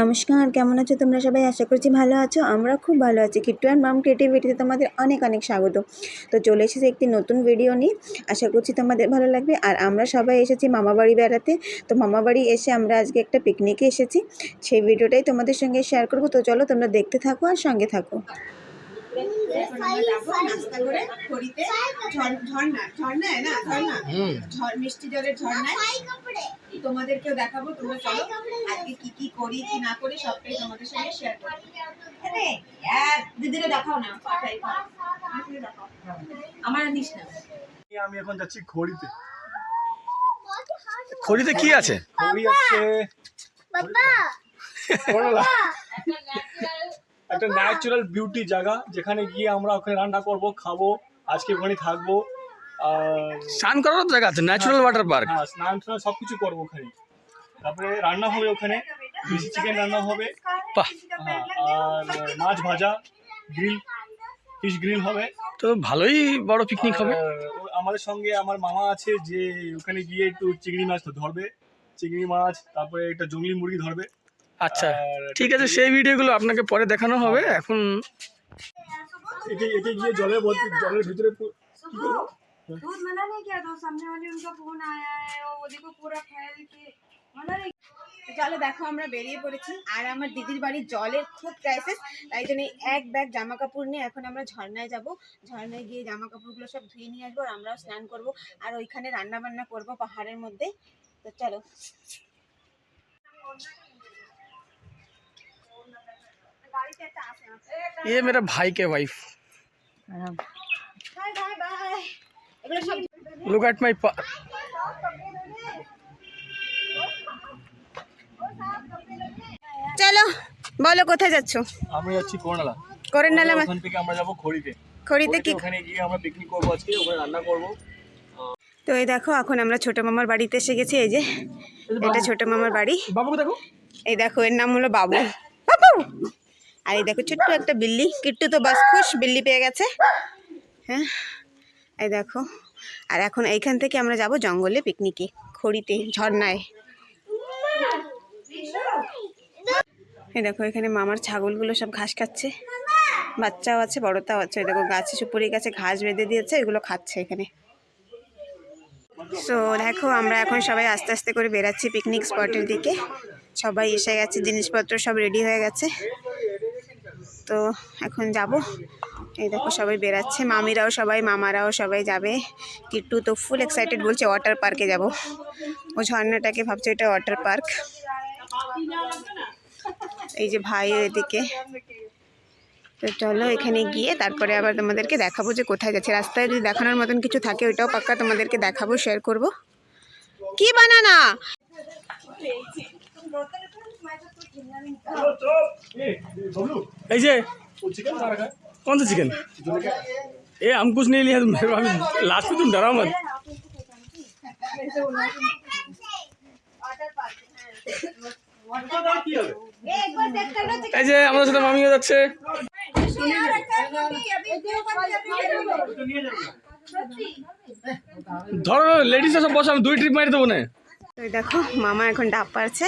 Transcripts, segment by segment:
নমস্কার, কেমন আছো তোমরা সবাই? আশা করছি ভালো আছো। আমরা খুব ভালো আছি। কিট্টু অ্যান্ড মাম ক্রিয়েটিভিটিতে তোমাদের অনেক অনেক স্বাগত। তো চলে এসেছে একটি নতুন ভিডিও নিয়ে। আশা করছি তোমাদের ভালো লাগবে। আর আমরা সবাই এসেছি মামাবাড়ি বেড়াতে। তো মামাবাড়ি এসে আমরা আজকে একটা পিকনিকে এসেছি। সেই ভিডিওটাই তোমাদের সঙ্গে শেয়ার করব। তো চলো তোমরা দেখতে থাকো আর সঙ্গে থাকো। এখন আমরা যাব নাস্তা করে খড়িতে ঝর- ঝর্ণা ঝর্ণায় না ঝর্ণা? ঝড় মিষ্টি জলের ঝর্ণায়? তোমাদেরকেও দেখাবো তোমরা চলো। আজকে কি কি করি কি না করি সবটাই তোমাদের সঙ্গে শেয়ার করব। দিদিরে দেখাও না। আমার নিস না। আমি এখন যাচ্ছি খড়িতে খড়িতে কি আছে? খড়ি আছে। করলা। একটা ন্যাচারাল বিউটি জায়গা যেখানে গিয়ে আমরা ওখানে রান্না করব খাব আজকে ওখানে থাকব আর স্নান করার জায়গা আছে ন্যাচুরাল ওয়াটার পার্ক হ্যাঁ স্নান টান সব কিছু করব ওখানে। তারপরে রান্না হবে ওখানে দেশি চিকেন রান্না হবে হ্যাঁ, আর মাছ ভাজা গ্রিল ফিশ গ্রিল হবে। তো ভালোই বড় পিকনিক হবে। আমাদের সঙ্গে আমার মামা আছে যে ওখানে গিয়ে একটু চিংড়ি মাছ ধরবে চিংড়ি মাছ তারপরে একটা জঙ্গলি মুরগি ধরবে। আচ্ছা আর ঠিক আছে সেই ভিডিওগুলো আপনাকে পরে দেখানো হবে এখন একে একে গিয়ে জলের মধ্যে জলের ভিতরে পু- কি করবো? दूध मना नहीं किया तो सामने वाले उनका फोन आया है वो देखो पूरा फैल के मना नहीं তো চলো দেখো আমরা বেরিয়ে পড়েছি আর আমার দিদির বাড়ির জলের খুব ক্রাইসিস তাই জন্য এক ব্যাগ জামা কাপড় নিয়ে এখন আমরা ঝর্ণায় যাব ঝর্ণায় গিয়ে জামা কাপড়গুলো সব ধুয়ে নিয়ে আসবো আর আমরাও স্নান করব আর ওইখানে রান্না বান্না করব পাহাড়ের মধ্যে তো চলো ये मेरा भाई के वाइफ বাই বাই বাই এগুলো সব लुक एट माय চলো বলো কোথায় যাচ্ছ আমরা যাচ্ছি করনালা করেন নালে ওখান থেকে আমরা যাবো খড়িতে খড়িতে কি ওখানে গিয়ে আমরা পিকনিক করবো আজকে ওখানে রান্না করবো তো এই দেখো এখন আমরা ছোট মামার বাড়িতে এসে গেছি এই যে এটা ছোট মামার বাড়ি বাবুকে দেখো এই দেখো এর নাম হলো বাবু বাবু আর এই দেখো, ছোট্ট একটা বিল্লি। কিট্টু তো বাস খুশ, বিল্লি পেয়ে গেছে। হ্যাঁ এই দেখো। আর এখন এইখান থেকে আমরা যাব জঙ্গলে পিকনিকে, খড়িতে, ঝর্ণায়। এই দেখো, এখানে মামার ছাগলগুলো সব ঘাস খাচ্ছে। বাচ্চাও আছে, বড়টাও আছে। ওই দেখো, গাছে সুপুরি গাছে ঘাস বেঁধে দিয়েছে, এগুলো খাচ্ছে এখানে। সো দেখো, আমরা এখন সবাই আস্তে আস্তে করে বেরাচ্ছি পিকনিক স্পটের দিকে। সবাই এসে গেছে, জিনিসপত্র সব রেডি হয়ে গেছে। তো এখন যাব। এই দেখো সবাই বেরাচ্ছে, মামিরাও সবাই, মামারাও সবাই যাবে। কিট্টু তো ফুল এক্সাইটেড বলছে ওয়াটার পার্কে যাব। ও ঝর্ণাটাকে ভাবছে এটা ওয়াটার পার্ক এই যে ভাই এদিকে। তো চলো এখানে গিয়ে তারপরে আবার তোমাদেরকে দেখাবো যে কোথায় যাচ্ছে। রাস্তায় যদি দেখানোর মতন কিছু থাকে, ওইটাও পাক্কা তোমাদেরকে দেখাবো শেয়ার করব। কি বানানা এই যে वो चिकन खा रखा है कौन सा चिकन ए हम कुछ नहीं लिया तुम हम लास्ट में तुम डराओ मत এই যে আমাদের সাথে মামিও যাচ্ছে ধরো লেডিস সব বসো আমি দুই ট্রিপ মারি দেবো না তো এই দেখো মামা এখন ডাব পারছে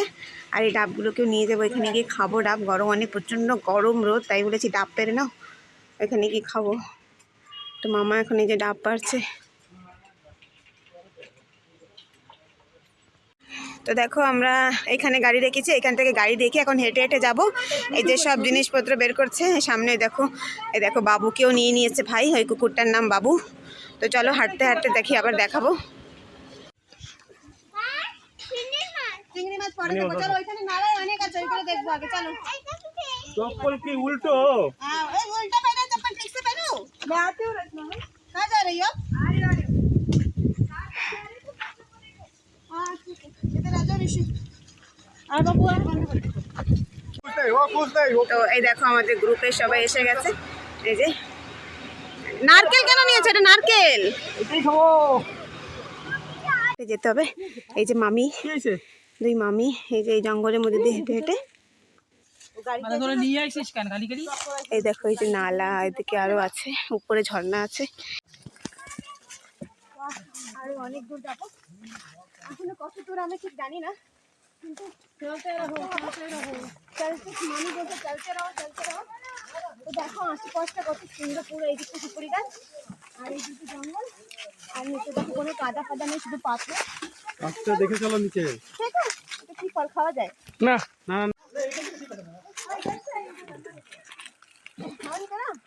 আর এই ডাবগুলোকেও নিয়ে যাব। এখানে গিয়ে খাব ডাব। গরম অনেক, প্রচণ্ড গরম রোদ, তাই বলেছি ডাব পেরে নাও। এখানে গিয়ে খাব। তো মামা এখন এই যে ডাব পারছে। তো দেখো আমরা এখানে গাড়ি রেখেছি, এখান থেকে গাড়ি দেখে এখন হেঁটে হেঁটে যাব। এই যে সব জিনিসপত্র বের করছে, সামনে দেখো, এই দেখো বাবুকেও নিয়ে নিয়েছে ভাই, ওই কুকুরটার নাম বাবু। তো চলো হাঁটতে হাঁটতে দেখি, আবার দেখাবো। চিংড়ি মাছ পরে দেখো চলো ওইখানে নালাই অনেক আছে ওইগুলো দেখবো আগে চলো चप्पल की उल्टो हाँ ए, उल्टा पहनो चप्पल ठीक से पहनो मैं आती हूँ रचना कहाँ जा रही हो हाँ ठीक है इधर आ जाओ ऋषि আর বাবু আর বন্ধ করে দিও। कुछ नहीं वो कुछ नहीं वो তো এই দেখো আমাদের গ্রুপে সবাই এসে গেছে এই যে নারকেল কেন নিয়েছে এটা নারকেল যেতে হবে এই যে মামি কি হয়েছে দুই মামি এই যে এই জঙ্গলের মধ্যে দিয়ে হেঁটে হেঁটে। এই দেখো এই যে নালা এদিকে আরও আছে উপরে ঝর্ণা আছে। আরও অনেক দূর যাব। আসলে কত দূর আমি ঠিক জানি না কিন্তু চলতে রহো চলতে রহো। মামি বলছে চলতে রহো চলতে রহো। তো দেখো আশেপাশটা কত সুন্দর পুরো এই দিকটা সুপুরি গাছ আর এই দিকে জঙ্গল। আর নিচে দেখো কোনো কাদা ফাদা নেই শুধু পাথর। আচ্ছা দেখে চলো নিচে। ফল খাওয়া যায়? না না না।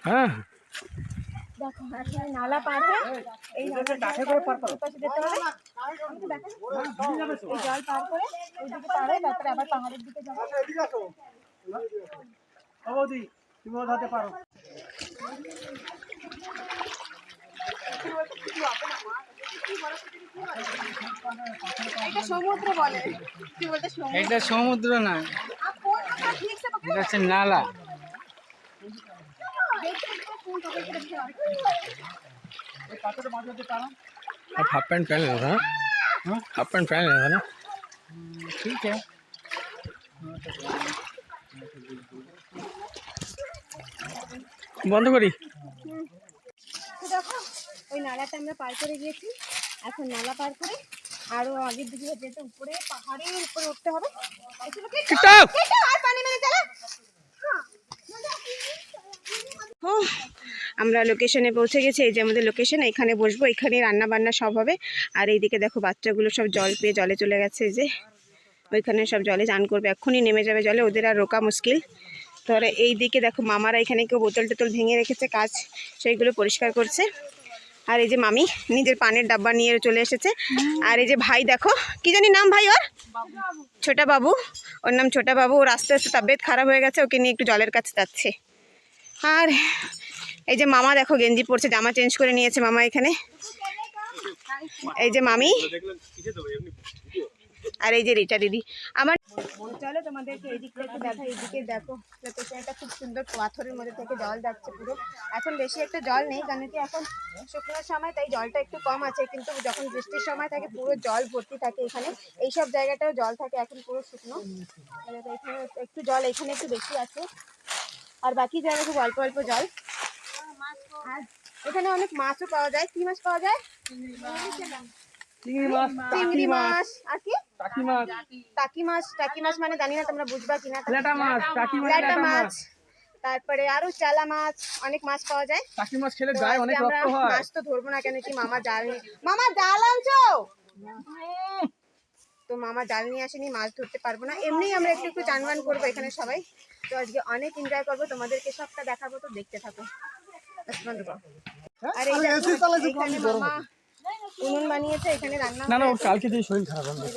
হ্যাঁ। দেখো নালা পার হয়ে এই জল পার করে ওই পার হয়ে তারপরে আবার পাহাড়ের দিকে যাব। বৌদি তুমি পারো। সমুদ্র বলে কি বলতে সমুদ্র এটা সমুদ্র না आप फोन पकड़ ठीक से पकड़ो এটা হচ্ছে নালা देखो इसको फोन पकड़ के रखे और आप हाफ पैंट पहन लेना था ना हाफ पैंट पहन लेना था ना ঠিক আছে বন্ধ করি তো দেখো ওই নালাটা আমরা পার করে গিয়েছি এখন নালা পার করে আরও আগের দিকে যেতে উপরে পাহাড়ের উপরে উঠতে হবে। আর পানি মেরে চলো। আমরা লোকেশনে পৌঁছে গেছি এই যে আমাদের লোকেশন এখানে বসবো এখানে রান্না বান্না সব হবে। আর এইদিকে দেখো বাচ্চাগুলো সব জল পেয়ে জলে চলে গেছে এই যে। ওইখানে সব জলে চান করবে এখনই নেমে যাবে জলে ওদের আর রোকা মুশকিল। তাহলে এই দিকে দেখো মামারা এখানে কেউ বোতল টোতল ভেঙে রেখেছে কাজ সেইগুলো পরিষ্কার করছে। আর এই যে মামি নিজের পানের ডাব্বা নিয়ে চলে এসেছে। আর এই যে ভাই দেখো, কি জানি নাম ভাই ওর? ছোটা বাবু। ওর নাম ছোটা বাবু। ওর আস্তে আস্তে তবিয়ত খারাপ হয়ে গেছে, ওকে নিয়ে একটু জলের কাছে যাচ্ছে। আর এই যে মামা দেখো, গেঞ্জি পরছে, জামা চেঞ্জ করে নিয়েছে মামা এখানে। এই যে মামি। আর এই যে রিটা দিদি। আমার চলো তোমাদেরকে এই দিকটা একটু দেখো এইদিকে দেখো লোকেশনটা খুব সুন্দর পাথরের মধ্যে থেকে জল যাচ্ছে পুরো। এখন বেশি একটা জল নেই কারণ কি এখন শুকনোর সময় তাই জলটা একটু কম আছে কিন্তু যখন বৃষ্টির সময় থাকে পুরো জল ভর্তি থাকে এখানে। এই সব জায়গাটাও জল থাকে এখন পুরো শুকনো। আর এখানে একটু জল এখানে একটু বেশি আছে। আর বাকি জায়গায় খুব অল্প অল্প জল। আর এখানে অনেক মাছও পাওয়া যায়। কি মাছ পাওয়া যায়? চিংড়ি মাছ। চিংড়ি মাছ। আর কি? টাকি মাছ টাকি মাছ টাকি মাছ মানে জানি না তোমরা বুঝবা কিনা। লেটা মাছ টাকি মাছ লেটা মাছ। মাছ। তারপরে আরও চালা মাছ অনেক মাছ পাওয়া যায়। টাকি মাছ খেলে তো গায়ে অনেক রক্ত হয়। মাছ তো ধরবো না কেন কি মামা জাল নিয়ে মামা জাল আনছো? তো মামা জাল নিয়ে আসেনি মাছ ধরতে পারব না। এমনি আমরা একটু একটু চান বান করব এখানে সবাই। তো আজকে অনেক এনজয় করব তোমাদেরকে সবটা দেখাবো তো দেখতে থাকো। করো। আর এই মামা উনুন বানিয়েছে এখানে রান্না না না ওর কালকে দিয়ে শরীর খারাপ হবে।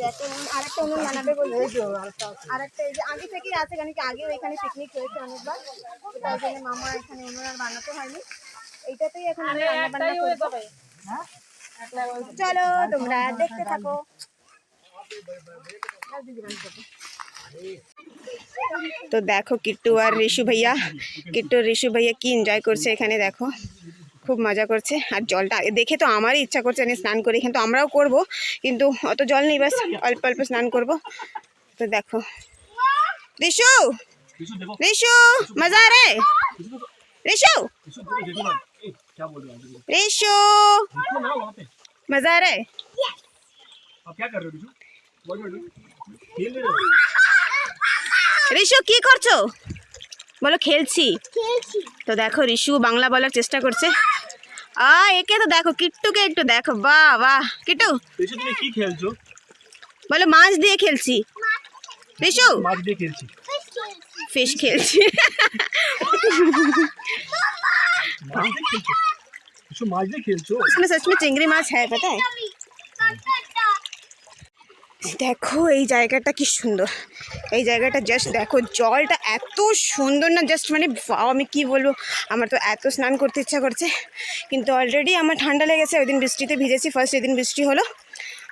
আরেকটা উনুন বানাবে বলছে। আরেকটা এই যে আগে থেকেই আছে কারণ কি আগেও এখানে পিকনিক হয়েছে অনেকবার। জন্য মামা এখানে উনুন আর বানাতে হয়নি। এইটাতেই এখন আমরা রান্না বান্না করব। চলো তোমরা দেখতে থাকো। তো দেখো কিট্টু আর ঋষু ভাইয়া কিট্টু আর ঋষু ভাইয়া কি এনজয় করছে এখানে দেখো। খুব মজা করছে আর জলটা দেখে তো আমারই ইচ্ছা করছে আমি স্নান করি কিন্তু আমরাও করব কিন্তু অত জল নেই বাস অল্প অল্প স্নান করব তো দেখো ঋষু কিছু দেখো ঋষু মজা রে ঋষু কিছু দেখো দেখো না এই क्या बोल रहे हो आप ঋষু देखो ना वहाँ पे মজা রে आप क्या कर रहे हो बिशु बोल रहे हो खेल रहे हो ঋষু কি করছো বলো খেলছি তো দেখো ঋষু বাংলা বলার চেষ্টা করছে আ একে তো দেখো কিট্টুকে একটু দেখো বাহ বাহ কিট্টু বিশু তুমি কি খেলছো বলো মাছ দিয়ে খেলছি ঋষু মাছ দিয়ে খেলছি ফিশ খেলছি মাছ দিয়ে খেলছো বিশু মাছ দিয়ে খেলছো इसमें सच में चिंगड़ी माछ है पता है দেখো এই জায়গাটা কি সুন্দর এই জায়গাটা জাস্ট দেখো জলটা এত সুন্দর না জাস্ট মানে আমি কি বলব? আমার তো এত স্নান করতে ইচ্ছা করছে। কিন্তু অলরেডি আমার ঠান্ডা লেগেছে, ওই দিন বৃষ্টিতে ভিজেছি ফার্স্ট এদিন বৃষ্টি হলো।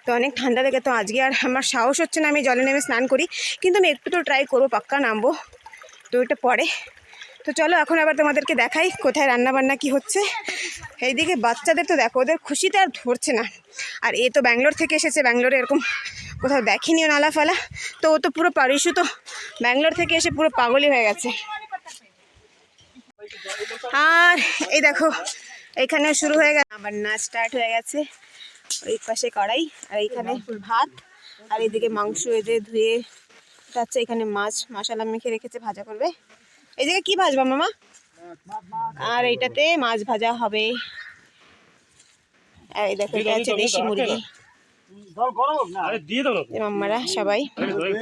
তো অনেক ঠান্ডা লেগে, তো আজকে আর আমার সাহস হচ্ছে না, আমি জলে নেমে স্নান করি। কিন্তু আমি একটু তো ট্রাই করব, পাক্কা নামবো। তো ওইটা পরে। তো চলো, এখন আবার তোমাদেরকে দেখাই কোথায় রান্না বান্না কি হচ্ছে। এইদিকে বাচ্চাদের তো দেখো, ওদের খুশিতে আর ধরছে না। আর এ তো ব্যাঙ্গালোর থেকে এসেছে, ব্যাঙ্গালোরে এরকম কোথাও দেখেনিও নালা ফালা তো ও তো পুরো পারিসু তো ব্যাঙ্গালোর থেকে এসে পুরো পাগলই হয়ে গেছে। আর এই দেখো এখানে শুরু হয়ে গেছে। আবার নাচ স্টার্ট হয়ে গেছে। ওই পাশে কড়াই আর এইখানে ভাত আর এইদিকে মাংস এদের ধুয়ে হচ্ছে এখানে মাছ মশলা মেখে রেখেছে ভাজা করবে। এই জায়গায় কি ভাজবা মামা? আর এইটাতে মাছ ভাজা হবে। আর এই দেখো এটা হচ্ছে দেশি মুরগি। সবাই। হয়ে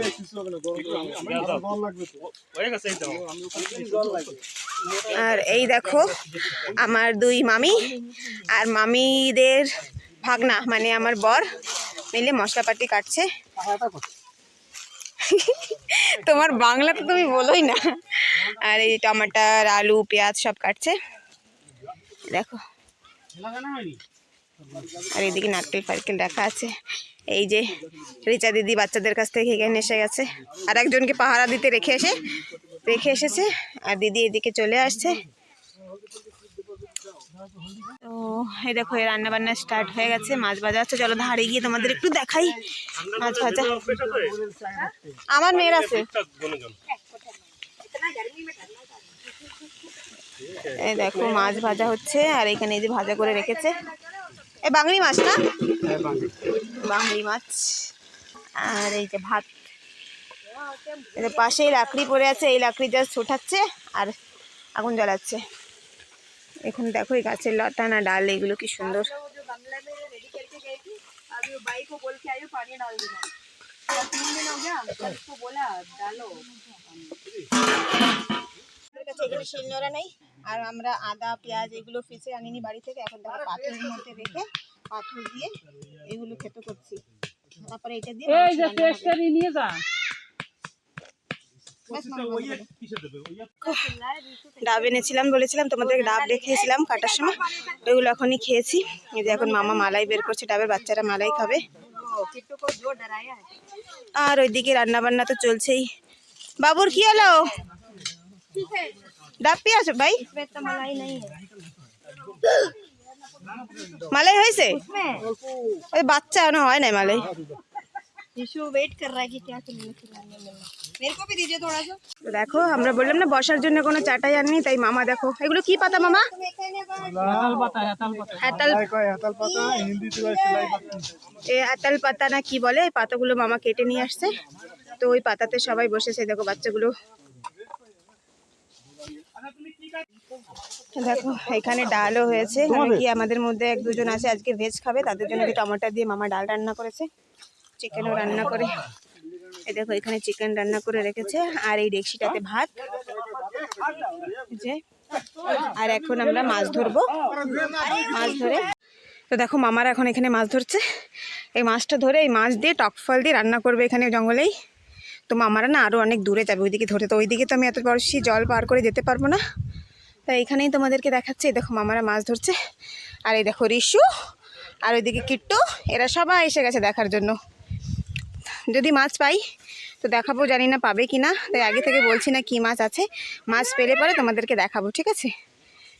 আর এই দেখো আমার দুই মামি আর মামিদের ভাগনা মানে আমার বর মিলে মশলাপাতি কাটছে। তোমার বাংলা তো তুমি বলোই না। আর এই টমাটার আলু পেঁয়াজ সব কাটছে। দেখো। আর এদিকে নারকেল ফারকেল রাখা আছে। এই যে রিচা দিদি বাচ্চাদের কাছ থেকে এখানে এসে গেছে। আর একজনকে পাহারা দিতে রেখে এসে, রেখে এসেছে। আর দিদি এদিকে চলে আসছে। তো এই দেখো, এই রান্না বান্না স্টার্ট হয়ে গেছে। মাছ ভাজা হচ্ছে চলো ধারে গিয়ে তোমাদের একটু দেখাই মাছ ভাজা। আমার মেয়ের আছে। এই দেখো, মাছ ভাজা হচ্ছে। আর এখানে এই যে ভাজা করে রেখেছে। এই বাঙালি মাছ না বাঙালি। মাছ। আর এই যে ভাত। এই যে পাশেই লাকড়ি পড়ে আছে এই লাকড়ি জাস্ট ওঠাচ্ছে আর আগুন জ্বালাচ্ছে। এখন দেখো এই গাছের লতা না ডাল এগুলো কি সুন্দর। আমাদের কাছে এখানে শিলনোড়া নেই। আর আমরা আদা পেঁয়াজ এগুলো ফেসে আনিনি বাড়ি থেকে এখন দেখো পাথরের মধ্যে রেখে পাথর দিয়ে এগুলো খেতে করছি। তারপরে এটা দিয়ে মাংস রান্না হবে। নিয়ে যা। ডাব এনেছিলাম বলেছিলাম তোমাদের ডাব রেখেছিলাম কাটার সময়। ওইগুলো এখনই খেয়েছি। এই যে এখন মামা মালাই বের করছে ডাবের বাচ্চারা মালাই খাবে। আর ওইদিকে রান্না বান্না তো চলছেই। বাবুর কি হলো? ডাব আছো ভাই? মালাই হয়েছে? ওই বাচ্চা এখনও হয় নাই মালাই। দেখো আমরা বললাম না বসার জন্য কোনো চাটাই আননি তাই মামা দেখো। এগুলো কি পাতা মামা? এ হাতাল পাতা না কি বলে এই পাতাগুলো মামা কেটে নিয়ে আসছে। তো ওই পাতাতে সবাই বসেছে দেখো বাচ্চাগুলো দেখো এখানে ডালও হয়েছে। কি আমাদের মধ্যে এক দুজন আছে আজকে ভেজ খাবে তাদের জন্য কি টমেটো দিয়ে মামা ডাল রান্না করেছে? চিকেনও রান্না করে। এই দেখো এখানে চিকেন রান্না করে রেখেছে আর এই ডেকসিটাতে ভাত। যে আর এখন আমরা মাছ ধরবো। মাছ ধরে। তো দেখো মামারা এখন এখানে মাছ ধরছে। এই মাছটা ধরে এই মাছ দিয়ে টক ফল দিয়ে রান্না করবে এখানে জঙ্গলেই। তো মামারা না আরও অনেক দূরে যাবে ওইদিকে ধরে। তো ওইদিকে তো আমি এত বড়শি জল পার করে যেতে পারব না। তাই এখানেই তোমাদেরকে দেখাচ্ছে দেখো মামারা মাছ ধরছে। আর এই দেখো রিশু আর ওইদিকে কিট্টু, এরা সবাই এসে গেছে দেখার জন্য। যদি মাছ পাই, তো দেখাবো, জানি না পাবে কি না। তাই আগে থেকে বলছি না কি মাছ আছে। মাছ পেলে পরে তোমাদেরকে দেখাবো, ঠিক আছে?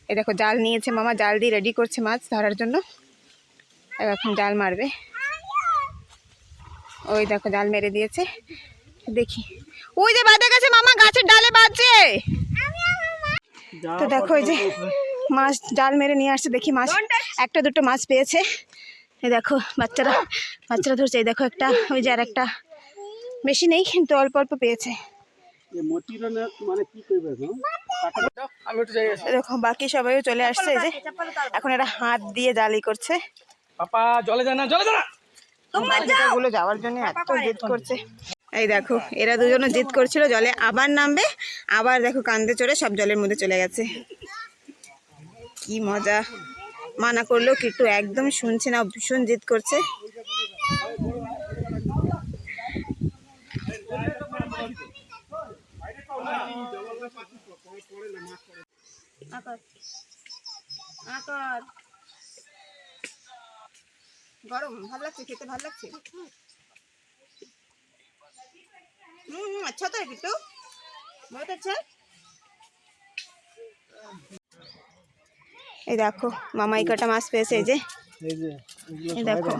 এই দেখো জাল নিয়েছে মামা, জাল দিয়ে রেডি করছে মাছ ধরার জন্য। এখন জাল মারবে। ওই দেখো জাল মেরে দিয়েছে। দেখি। ওই যে বাঁধা গেছে মামা, গাছের ডালে বাজছে তো দেখো এই যে মাছ জাল মেরে নিয়ে আসছে দেখি মাছ। একটা দুটো মাছ পেয়েছে। এই দেখো বাচ্চারা বাচ্চারা ধরছে। এই দেখো একটা ওই যে আর একটা বেশি নেই কিন্তু অল্প অল্প পেয়েছে। আমি একটু যাই এই দেখো বাকি সবাইও চলে আসছে এই যে। এখন এরা হাত দিয়ে জালি করছে। পাপা জলে যা না জলে যা না। বাচ্চাগুলো যাওয়ার জন্য এত জিদ করছে। এই দেখো, এরা দুজনে জিদ করছিল জলে, আবার নামবে, আবার দেখো কান্দে চড়ে সব জলের মধ্যে চলে গেছে। কি মজা। মানা করলেও কিট্টু একদম শুনছে না, ভীষণ জিদ করছে। গরম, ভালো লাগছে, খেতে ভালো লাগছে? হুম আচ্ছা তো কিট্টু বহুত আচ্ছা এই দেখো মামা এই কটা মাছ পেয়েছে এই যে। এই দেখো।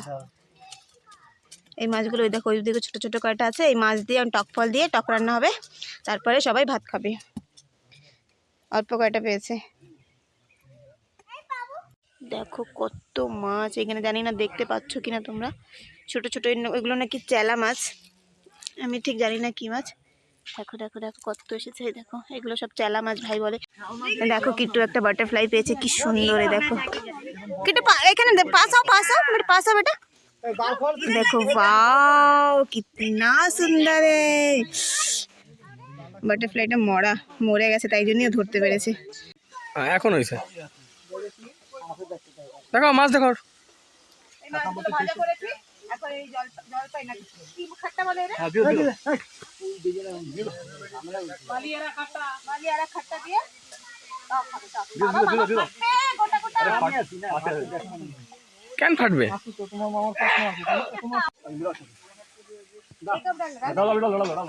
এই মাছগুলো ওই দেখো ওই দিকে ছোটো ছোটো কয়টা আছে এই মাছ দিয়ে টক ফল দিয়ে টক রান্না হবে। তারপরে সবাই ভাত খাবে। অল্প কয়টা পেয়েছে। দেখো কত মাছ এখানে জানি না দেখতে পাচ্ছ কিনা তোমরা? ছোট ছোট এগুলো নাকি চেলা মাছ। আমি ঠিক জানি না কি মাছ। দেখো দেখো দেখো কত এসেছে দেখো এগুলো সব চেলা মাছ ভাই বলে। দেখো কিটু একটা বাটারফ্লাই পেয়েছে কি সুন্দর দেখো। কিটু এখানে পাসাও পাসাও বেটা পাসাও বেটা। দেখো বাও কিতনা সুন্দর বাটারফ্লাইটা মরা মরে গেছে তাই জন্যই ধরতে পেরেছে। এখন হয়েছে। দেখো মাছ দেখো এই মাছগুলো ভাজা করেছি এখন এই জল জল পাই না কি খাট্টা বলে রে মালিয়ারা খাট্টা মালিয়ারা খাট্টা দিয়ে তাও খাবে তাও বাবা, বাবা, খাটবে, গোটা গোটা কেন ফাটবে একদম ডাল, ডাল। দাঁড়াও, দাঁড়াও, দাঁড়াও, দাঁড়াও।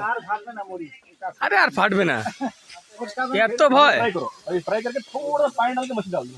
আরে আর ফাটবে না এত ভয় फ्राई करो अभी फ्राई करके थोड़ा सा पानी डाल के मछली डाल दो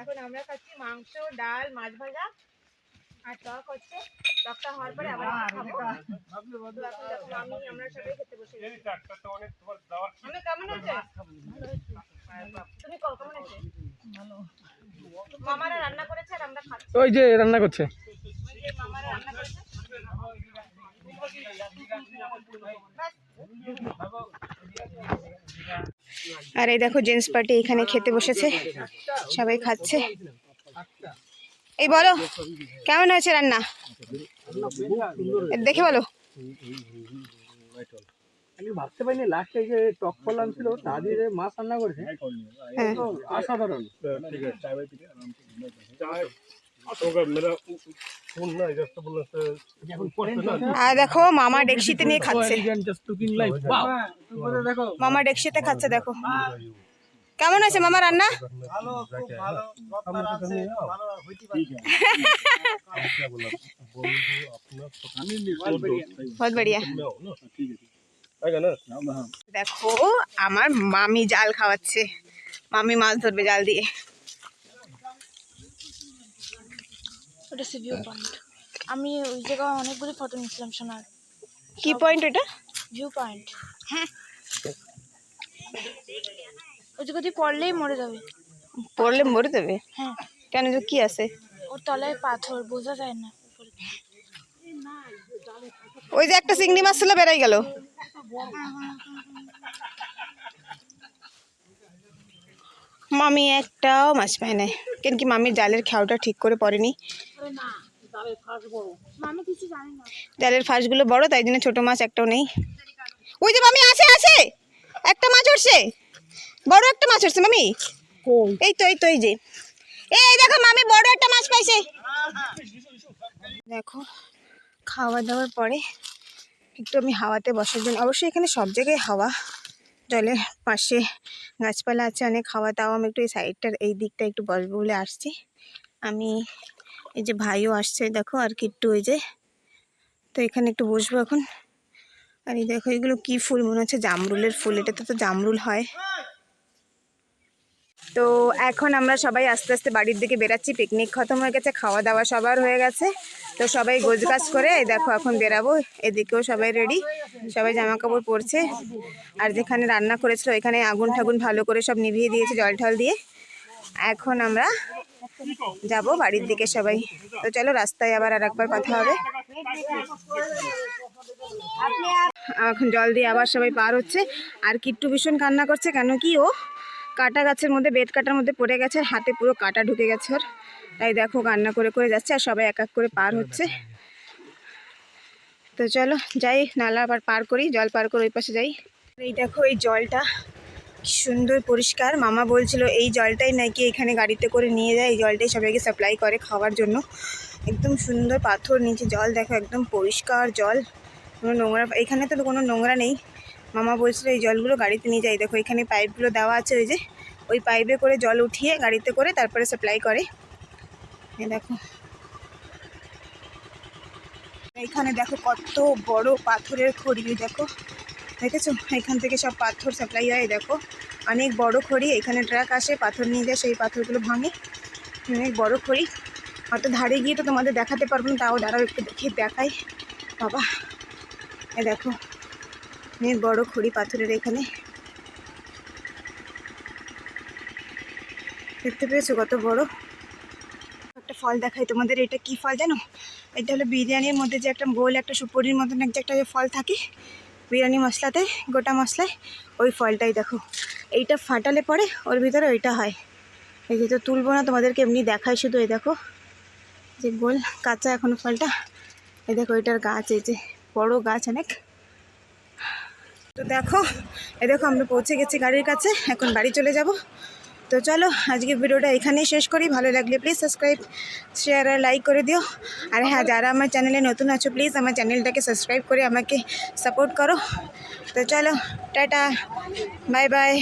এখন আমরা খাচ্ছি মাংস ডাল মাছ ভাজা আর টক হচ্ছে। টকটা হওয়ার পরে আবার আমরা খাব। তো এখন আমি আমরা সবাই খেতে বসে আমি কেমন আছে? তুমি কল কেমন আছে? মামারা রান্না করেছে আর আমরা খাচ্ছি। ওই যে রান্না করছে। মামারা রান্না করেছে। আর এই দেখো জেন্টস পার্টি এখানে খেতে বসেছে। সবাই খাচ্ছে। এই বলো কেমন হয়েছে রান্না? দেখে বলো। আমি ভাবতে পারিনি লাস্টে যে টক ফল ছিল তা দিয়ে মাছ রান্না করেছে। হ্যাঁ। অসাধারণ আর দেখো মামা ডেকশিতে নিয়ে খাচ্ছে। মামা ডেকশিতে খাচ্ছে দেখো। কেমন আছে মামা রান্না? দেখো আমার মামি জাল খাওয়াচ্ছে। মামি মাছ ধরবে জাল দিয়ে। ওটা সে ভিউ পয়েন্ট আমি ওই জায়গায় অনেকগুলি ফটো নিয়েছিলাম সোনার। কি পয়েন্ট এটা? ভিউ পয়েন্ট হ্যাঁ। ওই জায়গা দিয়ে পড়লেই মরে যাবে। পড়লে মরে দেবে হ্যাঁ। কেন যে কি আছে? ওর তলায় পাথর বোঝা যায় না। ওই যে একটা চিংড়ি মাছ ছিল বেড়াই গেল। মামি একটাও মাছ পায় নাই। কেন কি মামির জালের খেয়াওটা ঠিক করে পড়েনি? জালের ফাঁসগুলো বড় তাই জন্য ছোট মাছ একটাও নেই। ওই যে মামি আছে আছে একটা মাছ উঠছে। বড় একটা মাছ উঠছে মামি। এই তো এই তো এই যে। এই দেখো মামি বড় একটা মাছ পাইছে। দেখো খাওয়া দাওয়ার পরে একটু আমি হাওয়াতে বসার জন্য অবশ্যই এখানে সব জায়গায় হাওয়া। জলের পাশে গাছপালা আছে, অনেক খাওয়া দাওয়া আমি একটু এই সাইডটার এই দিকটা একটু বসবো বলে আসছি। আমি এই যে ভাইও আসছে, দেখো আর কিট্টু ওই যে, তো এখানে একটু বসবো এখন। আর এই দেখো, এগুলো কি ফুল? মনে হচ্ছে জামরুলের ফুল, এটাতে তো জামরুল হয়। তো এখন আমরা সবাই আস্তে আস্তে বাড়ির দিকে বেরাচ্ছি পিকনিক খতম হয়ে গেছে খাওয়া দাওয়া সবার হয়ে গেছে। তো সবাই গোছগাছ করে দেখো এখন বেরাবো, এদিকেও সবাই রেডি সবাই জামা কাপড় পরছে। আর যেখানে রান্না করেছিল এখানে আগুন ঠাগুন ভালো করে সব নিভিয়ে দিয়েছে জল ঠল দিয়ে। এখন আমরা যাব বাড়ির দিকে সবাই। তো চলো রাস্তায় আবার আর একবার কথা হবে। এখন জল দিয়ে আবার সবাই পার হচ্ছে। আর কিট্টু ভীষণ কান্না করছে, কেন কি ও? কাটা গাছের মধ্যে, বেত কাটার মধ্যে পড়ে গেছে, আর হাতে পুরো কাটা ঢুকে গেছে ওর। তাই দেখো কান্না করে করে যাচ্ছে, আর সবাই এক এক করে পার হচ্ছে। তো চলো যাই, নালা আবার পার করি, জল পার করে ওই পাশে যাই। এই দেখো এই জলটা সুন্দর পরিষ্কার। মামা বলছিল, এই জলটাই নাকি এখানে গাড়িতে করে নিয়ে যায়, এই জলটাই সবাইকে সাপ্লাই করে খাওয়ার জন্য। একদম সুন্দর পাথর, নিচে জল দেখো, একদম পরিষ্কার জল। কোনো নোংরা, এখানে তো কোনো নোংরা নেই। মামা বলছিল, এই জলগুলো গাড়িতে নিয়ে যাই। দেখো, এখানে পাইপগুলো দেওয়া আছে, ওই যে, ওই পাইপে করে জল উঠিয়ে গাড়িতে করে তারপরে সাপ্লাই করে। দেখো। এখানে দেখো কত বড় পাথরের খড়ি দেখো। দেখেছ? এখান থেকে সব পাথর সাপ্লাই হয় দেখো। অনেক বড় খড়ি, এখানে ট্রাক আসে, পাথর নিয়ে যায়, সেই পাথরগুলো ভাঙে। অনেক বড় খড়ি। অত ধারে গিয়ে তো তোমাদের দেখাতে পারব না, তাও দাঁড়াও, একটু দেখে দেখাই। বাবা, এ দেখো। অনেক বড় খড়ি পাথরের এখানে। দেখতে পেয়েছ কত বড়? একটা ফল দেখাই তোমাদের, এটা কি ফল জানো? এটা হলো বিরিয়ানির মধ্যে যে একটা গোল একটা সুপরির মতন যে একটা যে ফল থাকে, বিরিয়ানি মশলাতে, গোটা মশলায়, ওই ফলটাই দেখো। এইটা ফাটালে পরে ওর ভিতরে ওইটা হয়। এই যে তো তুলবো না, তোমাদেরকে এমনি দেখায় শুধু, এই দেখো। যে গোল, কাঁচা এখনও ফলটা। এই দেখো, এটার গাছ, এই যে বড় গাছ অনেক। তো দেখো, এ দেখো, আমরা পৌঁছে গেছি গাড়ির কাছে, এখন বাড়ি চলে যাব। তো চলো, আজকে ভিডিওটা এখানেই শেষ করি। ভালো লাগলে প্লিজ সাবস্ক্রাইব শেয়ার আর লাইক করে দিও। আর হ্যাঁ যারা আমার চ্যানেলে নতুন আছো প্লিজ আমার চ্যানেলটাকে সাবস্ক্রাইব করে আমাকে সাপোর্ট করো। তো চলো, টাটা বাই বাই